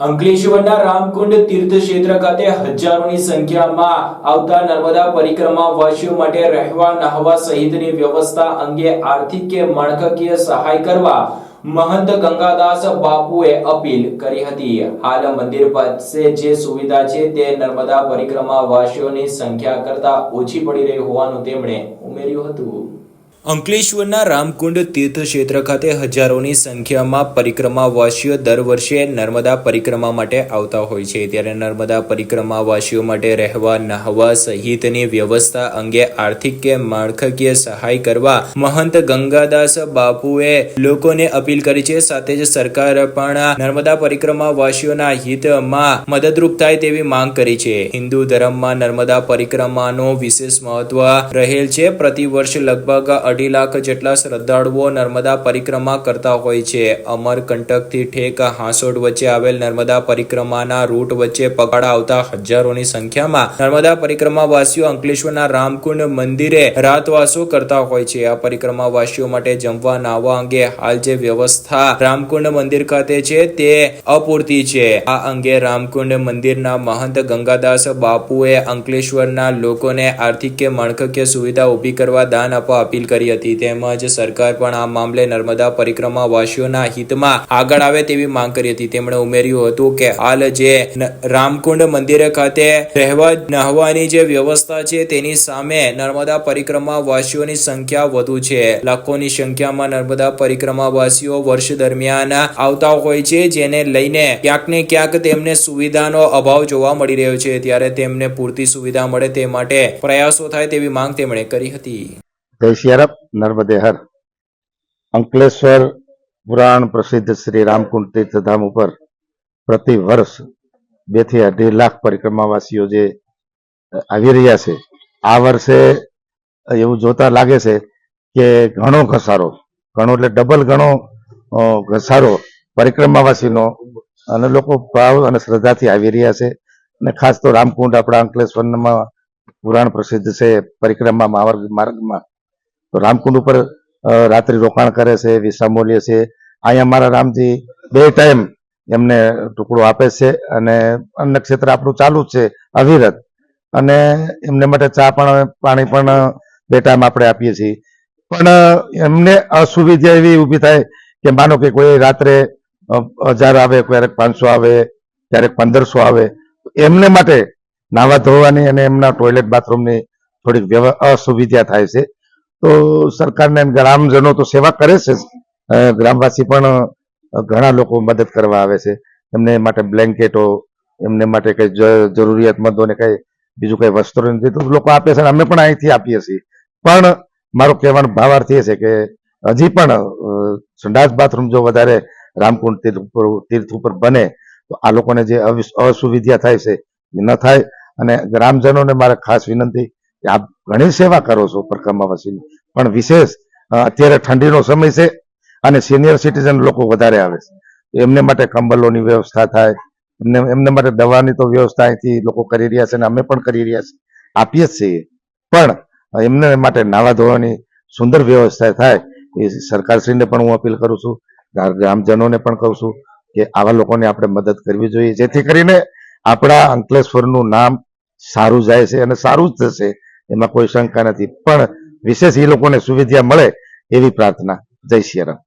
અંકલેશ્વરના રામકુંડ તીર્થ ક્ષેત્ર ખાતે હજારોની સંખ્યામાં આવતા નર્મદા પરિક્રમા વાસીઓ માટે રહેવા, નહવા સહિતની વ્યવસ્થા અંગે આર્થિક કે માળખાકીય સહાય કરવા મહંત ગંગાદાસ બાપુએ અપીલ કરી હતી. હાલ મંદિર પાસે જે સુવિધા છે તે નર્મદા પરિક્રમા વાસીઓની સંખ્યા કરતા ઓછી પડી રહી હોવાનું તેમણે ઉમેર્યું હતું. અંકલેશ્વરના રામકુંડ તીર્થ ક્ષેત્ર ખાતે હજારોની સંખ્યામાં પરિક્રમાવાસીઓ દર વર્ષે નર્મદા પરિક્રમા માટે આવતા હોય છે. ત્યારે નર્મદા પરિક્રમાવાસીઓ માટે રહેવા, નહાવા સહિતની વ્યવસ્થા અંગે આર્થિક કે માળખાકીય સહાય કરવા મહંત ગંગાદાસ બાપુએ લોકોને અપીલ કરી છે. સાથે જ સરકાર પણ નર્મદા પરિક્રમાવાસીઓના હિતમાં મદદરૂપ થાય તેવી માંગ કરી છે. હિન્દુ ધર્મમાં નર્મદા પરિક્રમાનો વિશેષ મહત્વ રહેલ છે. પ્રતિ વર્ષ લગભગ અઢી લાખ જેટલા શ્રદ્ધાળુઓ નર્મદા પરિક્રમા કરતા હોય છે. અમરકંટકથી ઠેક હાંસોડ વચ્ચે આવેલ નર્મદા પરિક્રમાના રૂટ વચ્ચે પગાડા આવતા હજારોની સંખ્યામાં નર્મદા પરિક્રમાવાસીઓ અંકલેશ્વરના રામકુંડ મંદિરે રાતવાસો કરતા હોય છે. આ પરિક્રમાવાસીઓ માટે જમવા નાહવા અંગે હાલ જે વ્યવસ્થા રામકુંડ મંદિર ખાતે છે તે અપૂરતી છે. આ અંગે રામકુંડ મંદિરના મહંત ગંગાદાસ બાપુએ અંકલેશ્વરના લોકોને આર્થિક કે માળખાકીય સુવિધા ઊભી કરવા દાન આપવા અપીલ કરી હતી. તેમજ સરકાર પણ આ મામલે નર્મદા પરિક્રમા વાસીઓના હિતમાં આગળ આવે તેવી માંગ કરી હતી. તેમણે ઉમેર્યું હતું કે હાલ જે રામકુંડ મંદિર ખાતે રહેવા નહવાની જે વ્યવસ્થા છે તેની સામે નર્મદા પરિક્રમા વાસીઓની સંખ્યા વધુ છે. લાખોની સંખ્યામાં નર્મદા પરિક્રમા વાસીઓ વર્ષ દરમિયાન આવતા હોય છે, જેને લઈને ક્યાંક ને ક્યાંક તેમને સુવિધાનો અભાવ જોવા મળી રહ્યો છે. ત્યારે તેમને પૂરતી સુવિધા મળે તે માટે પ્રયાસો થાય તેવી માંગ તેમણે કરી હતી. જય શિયારપ નર્મદે હર અંકલેશ્વર પુરાણ પ્રસિદ્ધ શ્રી રામકુંડ તીર્થધામ ઉપર પ્રતિ વર્ષ બેથી અઢી લાખ પરિક્રમાવાસીઓ જે આવી રહ્યા છે આ વર્ષે એવું જોતા લાગે છે કે ઘણો ઘસારો ઘણો એટલે ડબલ ઘણો ઘસારો પરિક્રમાવાસીનો અને લોકો ભાવ અને શ્રદ્ધાથી આવી રહ્યા છે અને ખાસ તો રામકુંડ આપણા અંકલેશ્વરમાં પુરાણ પ્રસિદ્ધ છે પરિક્રમા માર્ગમાં. તો રામકુંડ ઉપર રાત્રિ રોકાણ કરે છે વિશ્રામો લે છે. અહીંયા મારા રામજી બે ટાઈમ એમને ટુકડો આપે છે અને અન્ન ક્ષેત્ર આપણું ચાલુ જ છે, અવિરત. અને એમને માટે ચા પણ, પાણી પણ બે ટાઈમ આપણે આપીએ છીએ. પણ, એમને અસુવિધા એવી ઊભી થાય કે માનો કે કોઈ રાત્રે હજાર આવે, ક્યારેક પાંચસો આવે, ક્યારેક પંદરસો આવે એમને માટે નાવા ધોવાની અને એમના ટોયલેટ બાથરૂમની થોડીક અસુવિધા થાય છે. તો સરકારને ગ્રામજનો તો સેવા કરે છે. ગ્રામવાસી પણ ઘણા લોકો મદદ કરવા આવે છે. એમને માટે બ્લેન્કેટો, એમને માટે કઈ જરૂરિયાતમંદોને કઈ બીજું કઈ વસ્ત્રો નથી. તો લોકો આપે છે અમે પણ અહીંથી આપીએ છીએ. પણ મારો કહેવાનો ભાવાર્થ એ છે કે હજી પણ સંડાસ બાથરૂમ જો વધારે રામકુંડ તીર્થ ઉપર તીર્થ ઉપર બને, તો આ લોકોને જે અસુવિધા થાય છે એ ન થાય. અને ગ્રામજનોને મારે ખાસ વિનંતી કે આપ ઘણી સેવા કરો છો પરિક્રમાવાસીની પણ વિશેષ અત્યારે ઠંડીનો સમય છે અને સિનિયર સિટીઝન લોકો વધારે આવે છે. એમને માટે કંબલોની વ્યવસ્થા થાય, એમને એમને માટે દવાની તો વ્યવસ્થા અહીંથી લોકો કરી રહ્યા છે અને અમે પણ કરી રહ્યા છીએ. આપીએ જ છીએ. પણ એમને માટે નાવા ધોવાની સુંદર વ્યવસ્થા થાય, એ સરકારશ્રીને પણ હું અપીલ કરું છું ગ્રામજનોને પણ કહું છું કે આવા લોકોને આપણે મદદ કરવી જોઈએ. જેથી કરીને આપણા અંકલેશ્વરનું નામ સારું જાય છે અને સારું જ થશે. એમાં કોઈ શંકા નથી. પણ વિશેષ એ લોકોને સુવિધા મળે એવી પ્રાર્થના. જય સિયારામ